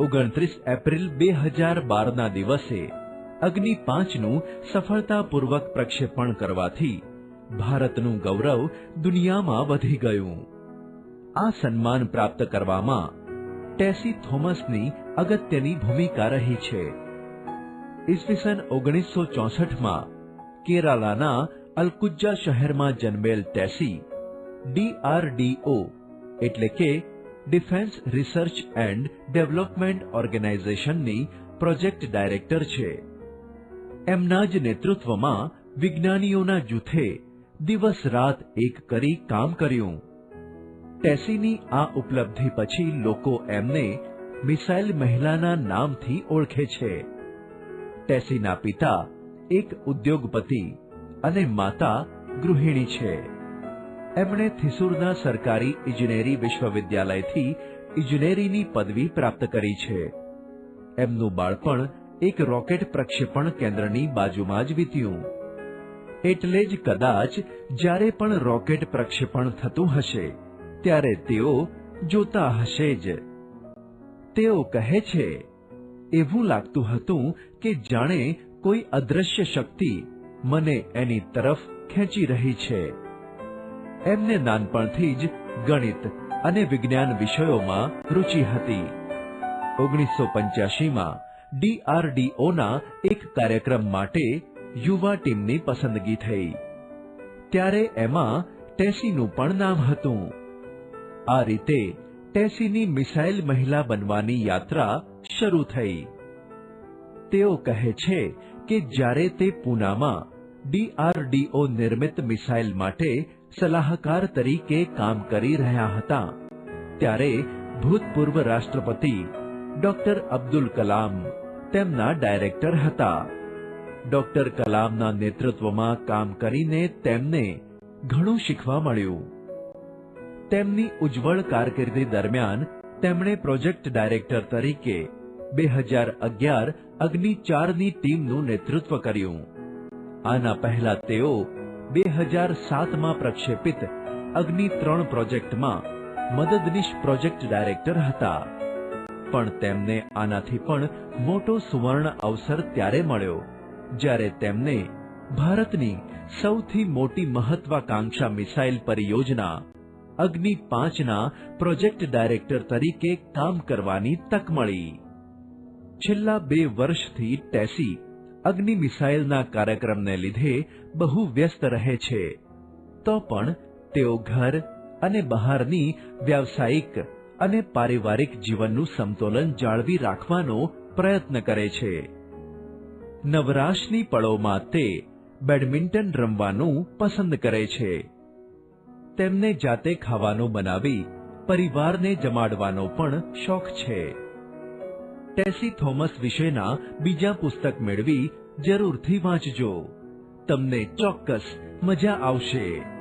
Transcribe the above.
ઓગણત્રીસ એપ્રિલ બે હજાર બારના દિવસે અગ્નિ પાંચનું સફળતાપૂર્વક પ્રક્ષેપણ કરવાથી ભારતનું ગૌરવ દુનિયામાં વધી ગયું. આ સન્માન પ્રાપ્ત કરવામાં ટેસી થોમસની અગત્યની ભૂમિકા રહી છે. ઈસવીસન ઓગણીસો ચોસઠમાં કેરાલાના અલકુજ્જા શહેરમાં જન્મેલ ટેસી ડીઆરડીઓ એટલે કે ડિફેન્સ રિસર્ચ એન્ડ ડેવલપમેન્ટ ઓર્ગેનાઇઝેશનની પ્રોજેક્ટ ડાયરેક્ટર છે. એમના જ નેતૃત્વમાં વિજ્ઞાનીઓના જૂથે દિવસ રાત એક કરી કામ કર્યું. ટેસીની આ ઉપલબ્ધિ પછી લોકો એમને મિસાઇલ મહિલાના નામથી ઓળખે છે. ટેસીના પિતા એક ઉદ્યોગપતિ અને માતા ગૃહિણી છે. એમણે થિસુરના સરકારી ઇજનેરી વિશ્વવિદ્યાલયથી ઇજનેરીની પદવી પ્રાપ્ત કરી છે. એમનું બાળપણ એક રોકેટ પ્રક્ષેપણ કેન્દ્રની બાજુમાં જ વીત્યું. એટલે જ કદાચ જ્યારે પણ રોકેટ પ્રક્ષેપણ થતું હશે, ત્યારે તેઓ જોતા હશે જ. તેઓ કહે છે, એવું લાગતું હતું કે જાણે કોઈ અદ્રશ્ય શક્તિ મને એની તરફ ખેંચી રહી છે. એમને નાનપણથી જ ગણિત અને વિજ્ઞાન વિષયોમાં રુચિ હતી. ઓગણીસો પંચ્યાસીમાં ડીઆરડીઓના એક કાર્યક્રમ માટે યુવા ટીમની પસંદગી થઈ. ત્યારે એમાં ટેસીનું પણ નામ હતું. આ રીતે ટેસીની મિસાઇલ મહિલા બનવાની યાત્રા શરૂ થઈ. તેઓ કહે છે કે જ્યારે તે પૂનામાં ડીઆરડીઓ નિર્મિત મિસાઇલ માટે સલાહકાર તરીકે કામ કરી રહ્યા હતા. ત્યારે ભૂતપૂર્વ રાષ્ટ્રપતિ ડોક્ટર અબ્દુલ કલામ તેમના ડાયરેક્ટર હતા. ડોક્ટર કલામના નેતૃત્વમાં કામ કરીને તેમને ઘણું શીખવા મળ્યું. તેમની ઉજ્જવળ કારકિર્દી દરમિયાન તેમણે પ્રોજેક્ટ ડાયરેક્ટર તરીકે બે હજાર અગિયાર અગ્નિ ચારની ટીમનું નેતૃત્વ કર્યું. આના પહેલા તેઓ બે હજાર સાતમાં પ્રક્ષેપિત અગ્નિ ત્રણ પ્રોજેક્ટમાં મદદનીશ પ્રોજેક્ટ ડાયરેક્ટર હતા. પણ તેમને આનાથી પણ મોટો સુવર્ણ અવસર ત્યારે મળ્યો, જ્યારે તેમને ભારતની સૌથી મોટી મહત્વાકાંક્ષા મિસાઇલ પરિયોજના અગ્નિ પાંચના પ્રોજેક્ટ ડાયરેક્ટર તરીકે કામ કરવાની તક મળી. છેલ્લા બે વર્ષથી ટેસી અગ્નિ મિસાઇલના કાર્યક્રમને લીધે બહુ વ્યસ્ત રહે છે. તો પણ તેઓ ઘર અને બહારની વ્યાવસાયિક અને પારિવારિક જીવનનું સમતોલન જાળવી રાખવાનો પ્રયત્ન કરે છે. નવરાશની પળોમાં તે બેડમિન્ટન રમવાનું પસંદ કરે છે. તેમને જાતે ખાવાનું બનાવી પરિવારને જમાડવાનો પણ શોખ છે. ટેસી થોમસ વિશેના બીજા પુસ્તક મેળવી જરૂરથી વાંચજો. તમને ચોક્કસ મજા આવશે.